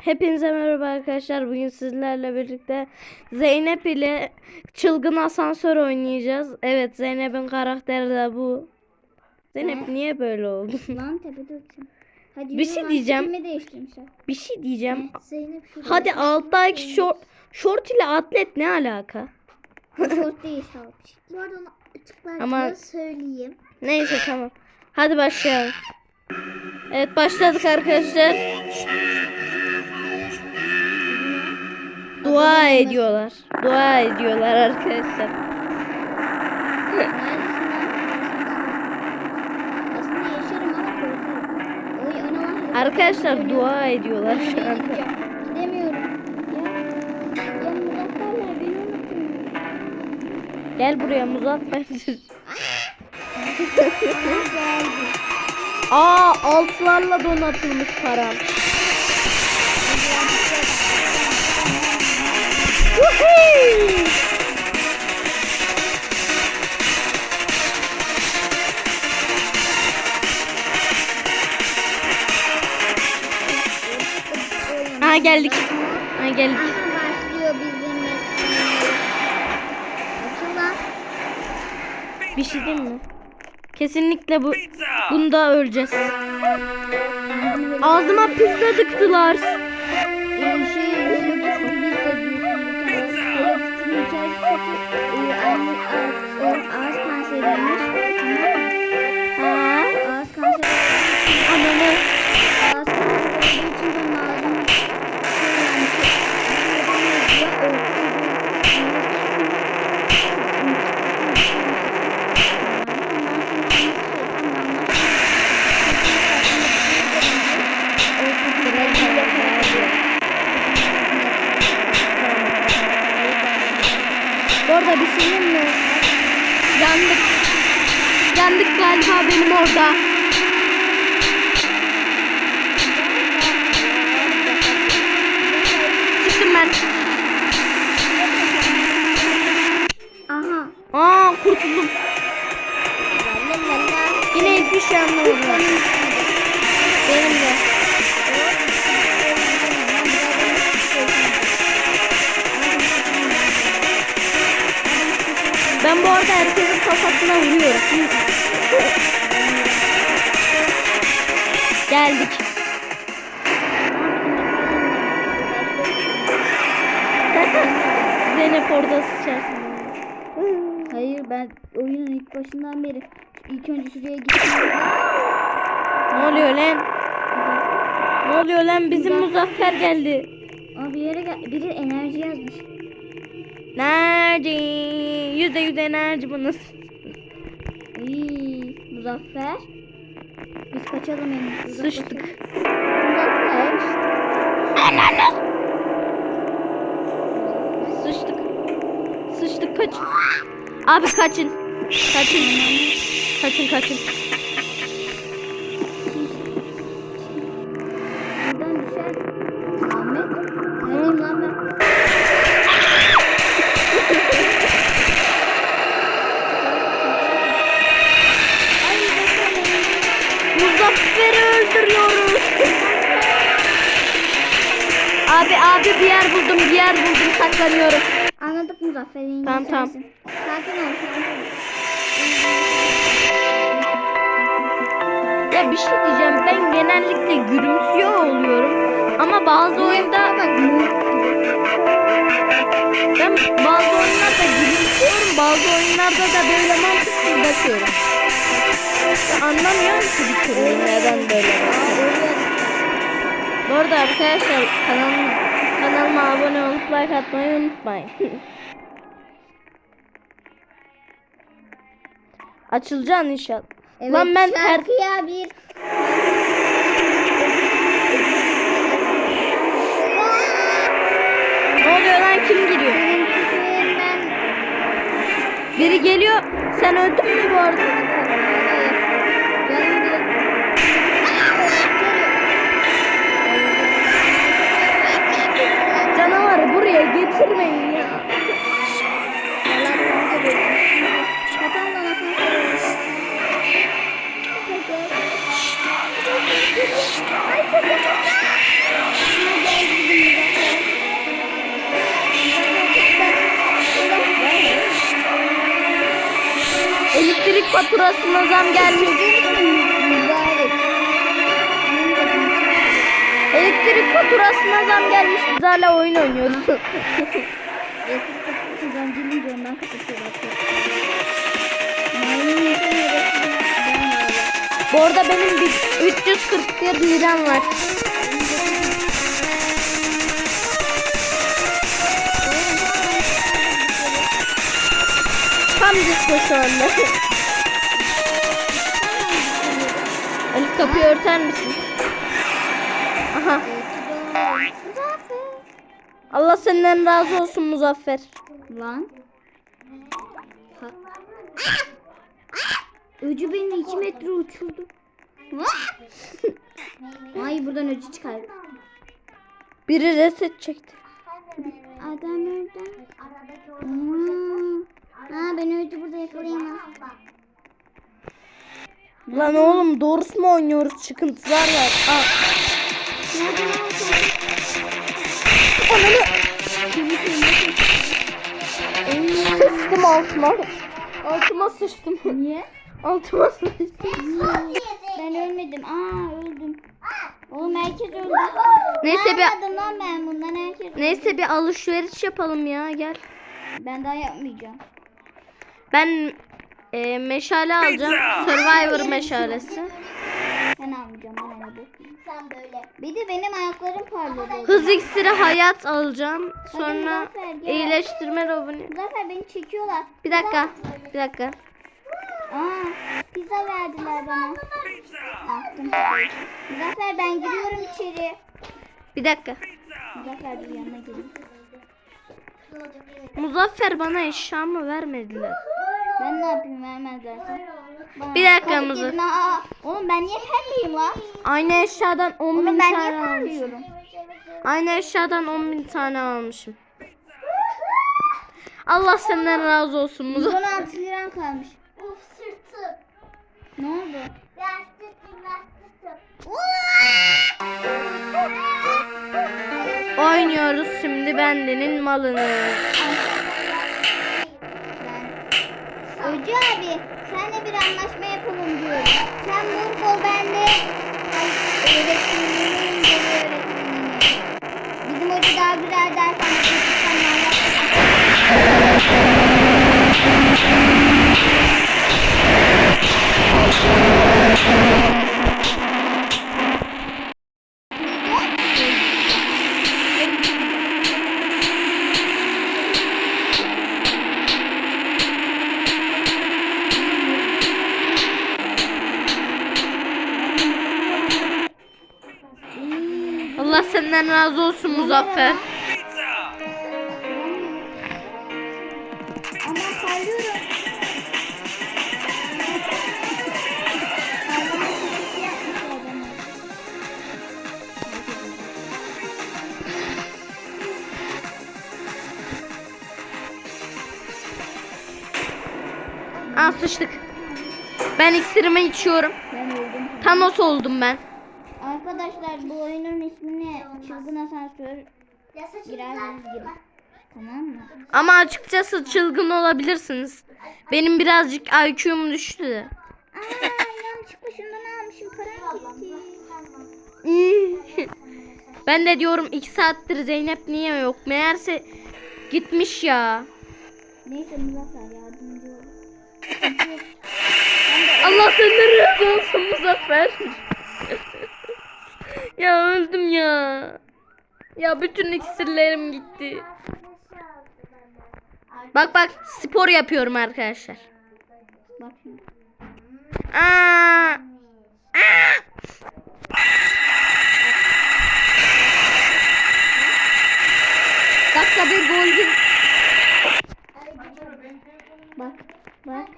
Hepinize merhaba arkadaşlar. Bugün sizlerle birlikte Zeynep ile çılgın asansör oynayacağız. Evet Zeynep'in karakteri de bu. Zeynep Ne? niye böyle oldu? Lan tepede uçun. Hadi Bir şey diyeceğim. Bir şey diyeceğim. Zeynep şurada. Hadi alttaki şort, şort ile atlet ne alaka? Şort değil salmış. Bu arada onu açıklarken Ama- söyleyeyim. Neyse tamam. Hadi başlayalım. Evet başladık arkadaşlar. Dua ediyorlar. Dua ediyorlar arkadaşlar. Arkadaşlar dua ediyorlar şu an. Gidemiyorum. Gel buraya Muzaffer. Aa altlarla donatılmış param. Woohoo! Ha geldik. Ha geldik. Aha başlıyor bizim mesleğimiz. Açıl lan. Bir şey diyeyim mi? Kesinlikle bu bunda öleceğiz. Ağzıma pizza dıktılar. Mı? Ha? Ağız kanseri Ananı. ağız kanseri olduğu için benim ağzım şey yani şey, bir şey diyeyim mi? Yandık. Yandık galiba benim orada. Çıktım ben. Aha. Aa kurtuldum. Yine hiçbir şey anlamadım. Benim de. Ben bu arada herkesin kafasına vuruyorum. Geldik. Zeynep orada sıçarsın. Hayır ben oyunun ilk başından beri ilk önce şuraya gittim. Ne oluyor lan? Ne oluyor lan? Bizim Muzaffer geldi. Ama bir yere gel biri enerji yazmış. Nerede? Yüzde yüz enerji bu nasıl? İyi, Muzaffer. Biz kaçalım en iyisi. Sıçtık. Muzaffer. Sıçtık. Sıçtık kaç. Abi kaçın. Kaçın. Kaçın kaçın. Abi bir yer buldum bir yer buldum saklanıyorum. Anladık Muzaffer'in Tamam, tamam. sensin. Sakin ol. Ya bir şey diyeceğim ben genellikle gülümsüyor oluyorum. Ama bazı oyunda ben bazı oyunlarda gülümsüyorum bazı oyunlarda da böyle mantıksız bakıyorum. Ya Anlamıyorum ki bir türlü neden böyle bakıyorum. Bu arada arkadaşlar kanalıma, kanalıma abone olup like atmayı unutmayın. Açılacaksın inşallah. Evet, Lan ben şarkıya bir Ne oluyor lan kim giriyor? Biri geliyor. Sen öldün mü bu arada? düşürmeyin ya. Ay Elektrik faturasına zam gelmedi. Elektrik faturasına zam gelmiş. Biz hala oyun oynuyoruz. Elektrik kapısı zam gelince ondan kapatıyorlar. Bu arada benim bir 341 liram var. Tam disco şu anda. Elif kapıyı örter misin? Aha. Allah senden razı olsun Muzaffer. Lan. Ha. Öcü beni 2 metre uçurdu. Ay buradan öcü çıkar. Biri reset çekti. Adam nerede? Hmm. Ha ben öcü burada yakalayayım. Lan oğlum doğrusu mu oynuyoruz? Çıkıntılar var. Aa. Ananı sıçtım altıma. Altıma sıçtım. Niye? Altıma sıçtım. Ben ölmedim. Aa öldüm. Oğlum herkes öldü. Neyse bir Anladım lan ben bundan herkes öldü. neyse bir alışveriş yapalım ya gel. Ben daha yapmayacağım. Ben e, meşale alacağım. Survivor meşalesi. Ben almayacağım. Ben bakayım. Sen böyle. Bir de benim ayaklarım parladı. Hız iksiri hayat alacağım. Sonra gel. iyileştirme robunu. Zafer beni çekiyorlar. Bir dakika. Bir dakika. Aa, pizza verdiler bana. Attım. Zafer ben giriyorum içeri. Bir dakika. Zafer dur yanına gelin. Muzaffer bana eşyamı vermediler. Ben ne yapayım vermezlerse. Bir dakika kapı Muzaffer. kedime- Aa, Oğlum ben niye pembeyim lan? Aynı eşyadan 10 bin ben niye tane almışım. Aynı eşyadan 10 bin tane almışım. Allah senden razı olsun Muzaffer. 116 liram kalmış. Uf sırtım. Ne oldu? Oynuyoruz şimdi bendenin malını. Öcü abi senle bir anlaşma yapalım diyorum. Sen mor ol ben sıçtık. Ben iksirimi içiyorum. Ben öldüm. Thanos oldum ben. Arkadaşlar bu oyunun ismini çılgın asansör girerseniz girin. Tamam mı? Ama açıkçası çılgın olabilirsiniz. Benim birazcık IQ'm düştü de. Aa yanlışlıkla şundan almışım param gitti. ben de diyorum iki saattir Zeynep niye yok? Meğerse gitmiş ya. Neyse Muzaffer yardımcı ol. Allah senden razı olsun Muzaffer. ya öldüm ya. Ya bütün iksirlerim gitti. Bak bak spor yapıyorum arkadaşlar. Bak. Aa! Aa! Dakika bir gol bir. Bak. Bak.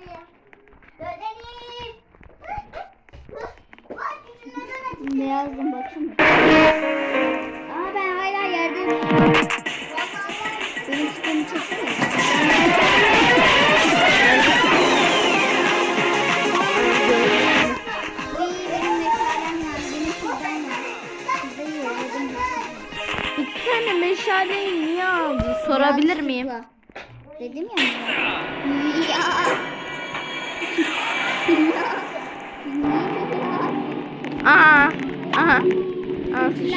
Ne yazdım baksana. Aa ben hala yerdeyim. Benim sistemi çeksene. İki tane meşaleyi niye aldın? Sorabilir miyim? Dedim. Ya. Aha. Bir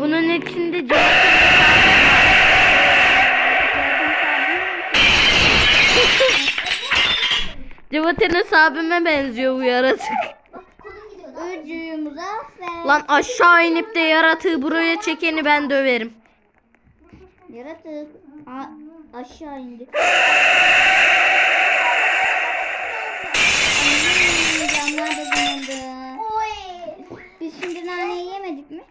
Bunun içinde cevap Cevate'nin abime benziyor bu yaratık. Lan aşağı inip de yaratığı buraya çekeni ben döverim. Yaratık. A- aşağı indi. Camlar da yandı. Naneyi yemedik mi?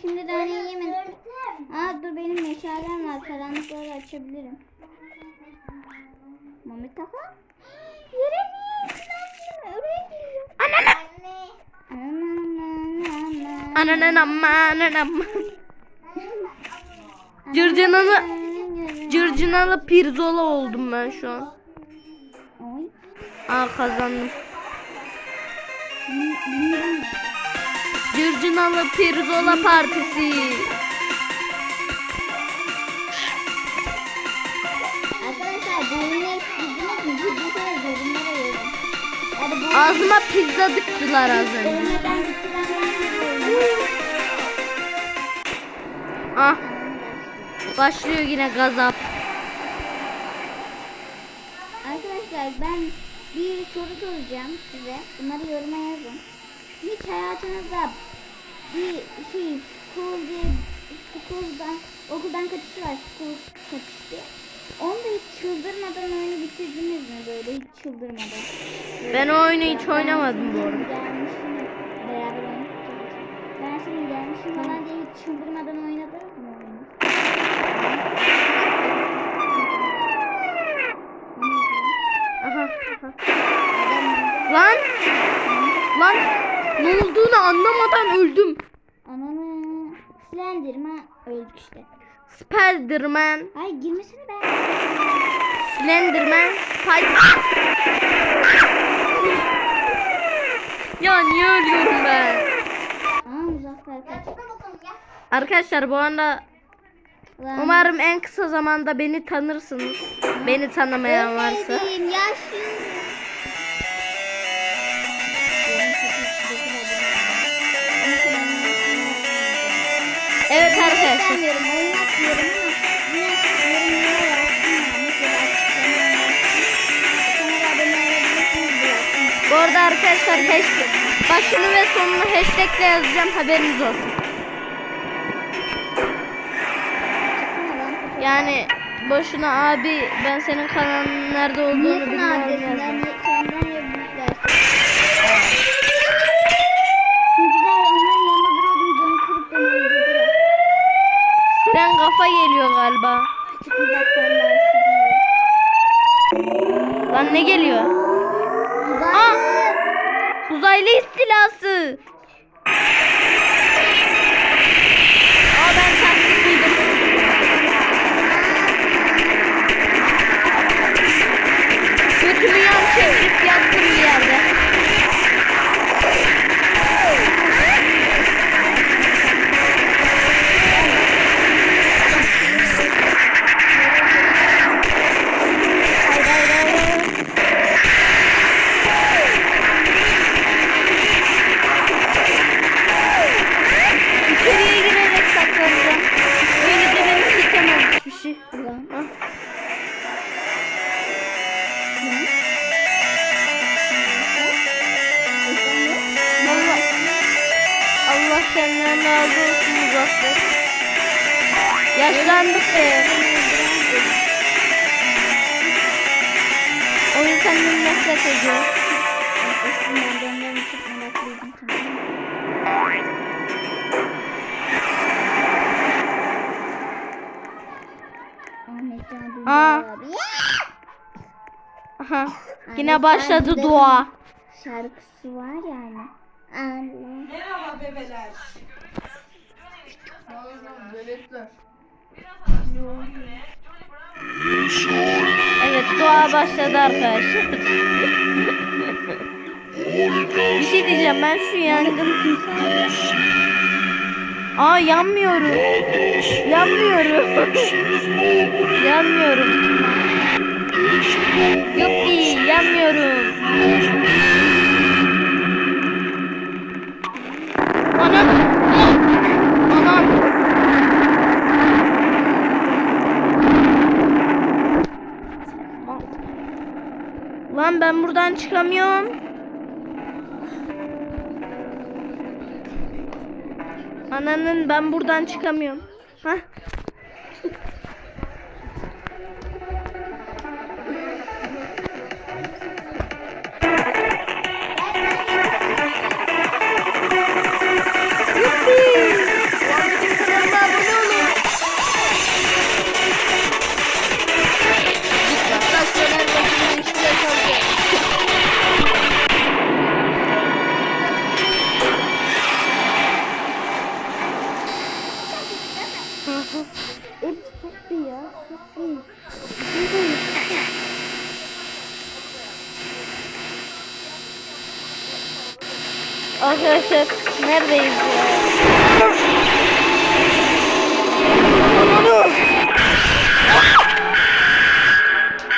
Şimdi naneyi yemedik mi? Aa dur benim meşalem var. Karanlıkları açabilirim. Mami kafa. Yürüyün. Oraya geliyor. Anana. Anana. Amma ananın amma. Cırcınalı, cırcınalı pirzola oldum ben şu an. Aa kazandım. Bilmiyorum. Cırcınalı pirzola partisi. Ağzıma pizza dıktılar az önce. Ah başlıyor yine gazap. Arkadaşlar ben bir soru soracağım size. Bunları yoruma yazın. Hiç hayatınızda bir şey school diye school'dan okuldan kaçışı var school kaçışı. Onda hiç çıldırmadan oyunu bitirdiniz mi böyle hiç çıldırmadan? Ben o oyunu hiç oynamadım bu arada. Gelmişim beraber oynadık. Ben senin gelmişim falan diye hiç çıldırmadan oynadınız mı oyunu? Aha, aha. Lan lan ne olduğunu anlamadan öldüm. Ananı Slenderman öldük işte. Spiderman, Ay girmesene be. Slenderman, Spider. ya niye ölüyorum ben? Aa Muzaffer kaç. Arkadaşlar bu anda Lan, umarım en kısa zamanda beni tanırsınız. Beni tanımayan varsa. Ölmedim. Olabilirsiniz bırakın. Bu arada arkadaşlar hashtag başını ve sonunu hashtagle yazacağım haberiniz olsun. Yani boşuna abi ben senin kanalın nerede olduğunu bilmiyorum Sen kafa geliyor galiba. Lan ne geliyor? Uzay. Aa! Uzaylı istilası. Yine başladı dua. Şarkısı var yani. Allah. Merhaba bebeler. Evet dua başladı arkadaşlar. bir şey diyeceğim ben şu yangın Aa yanmıyorum. Yanmıyorum. yanmıyorum. Yuppi yanmıyorum. Anam. Anam. Lan ben buradan çıkamıyorum. Ananın ben buradan çıkamıyorum. Hah. Arkadaşlar neredeyiz ya?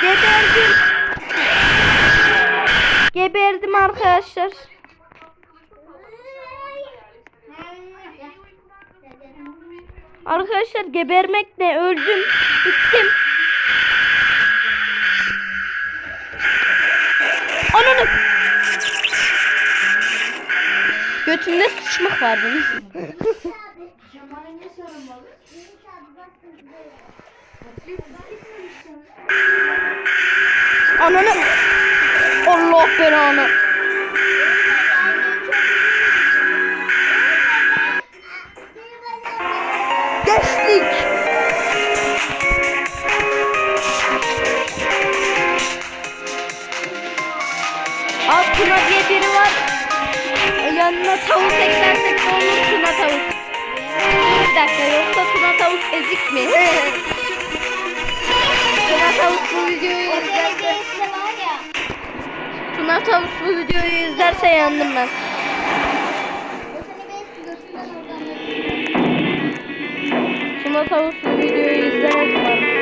Geberdim. Geberdim arkadaşlar. Arkadaşlar gebermekle öldüm. Bittim. Ananı! Götümde sıçmak var benim. Ananı! Allah belanı. Geçtik. Altına diye biri var. Yanına tavuk eklersek ne olur tuna tavuk. Bir dakika yoksa tuna tavuk ezik mi? tuna tavuk bu videoyu izlerse. Tuna tavuk bu videoyu izlerse yandım ben. Tuna tavuk bu videoyu izlemez mi?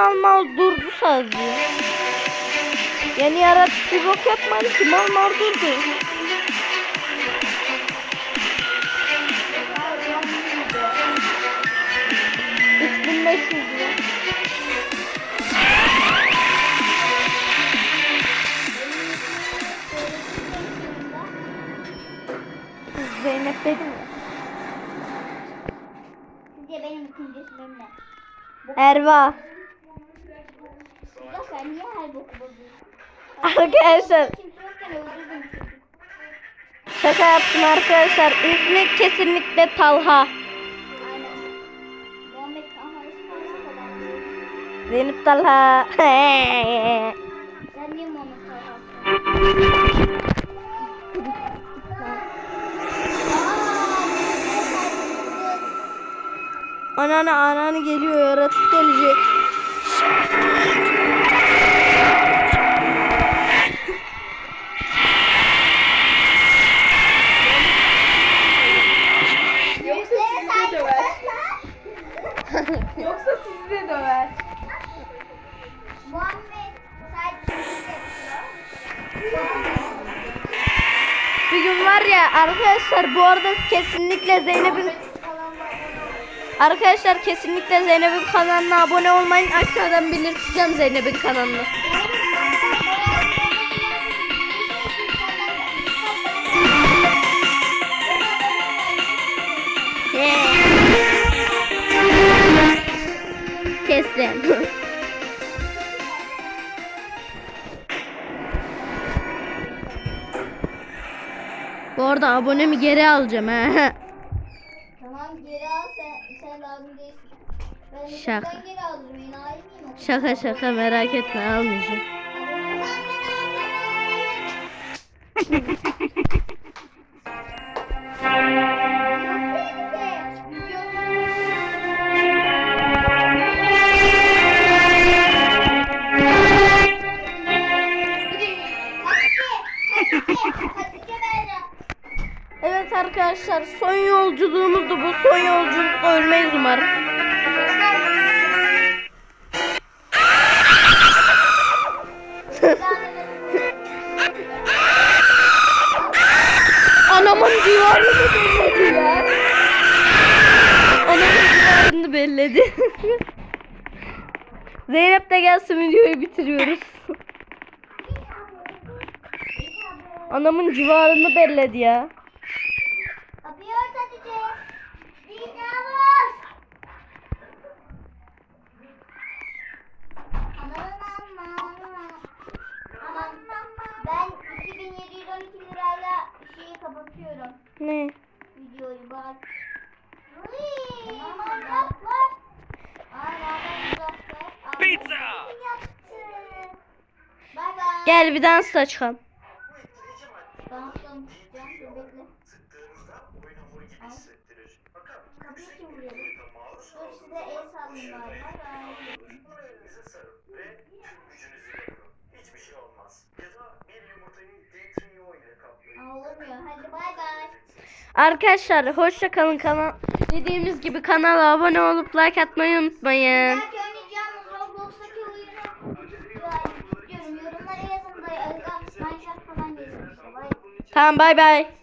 Mal mal durdu sazlıyor. Yani yaratık bir bok yapmadı ki mal mal durdu. Üç bin beş yüz lira. Kız Zeynep dedi mi? Sizce benim ikinci ismim ne? Erva. Zafer niye her boku bozuyorsun? Arkadaşlar şaka yaptım arkadaşlar. İsmi kesinlikle Talha. Zeynep Talha. Sen niye Muhammed Talha? Ananı ananı geliyor yaratık gelecek. Arkadaşlar bu arada kesinlikle Zeynep'in Arkadaşlar kesinlikle Zeynep'in kanalına abone olmayın. Aşağıdan belirteceğim Zeynep'in kanalını. Bu arada abonemi geri alacağım he. Tamam geri al sen, sen lazım değilsin. Ben Şaka. geri alırım. Enayi miyim? o? Şaka şaka merak etme almayacağım. arkadaşlar son yolculuğumuz da bu. Son yolculukta ölmeyiz umarım. Anamın civarını belledi ya. Anamın civarını belledi. Zeynep de gelsin videoyu bitiriyoruz. Anamın civarını belledi ya. Kapatıyorum. Ne? Videoyu bak. Uzakta. Pizza. Bay bay. Gel bir dans da çıkalım. Danstan çıkacağım. Dur bekle. Sıktığınızda oyun hamuru gibi hissettirir. Fakat Kapıyı yüksek kim vuruyor? yakınlıkta maruz Dur size el sallayayım bari. Bay bay. Bunu elinize sarın ve tüm gücünüzü yapın. Hiçbir şey olmaz. Ya da bir yumurtayı D3O ile kaplayın. Aa, Olmuyor. Hadi bay bay. Arkadaşlar hoşça kalın kanal. Dediğimiz gibi kanala abone olup like atmayı unutmayın. Belki oynayacağımız Roblox'taki oyunu istiyorum. Yorumlara yazın da Minecraft falan yazın işte. Bay. Tamam bay bay.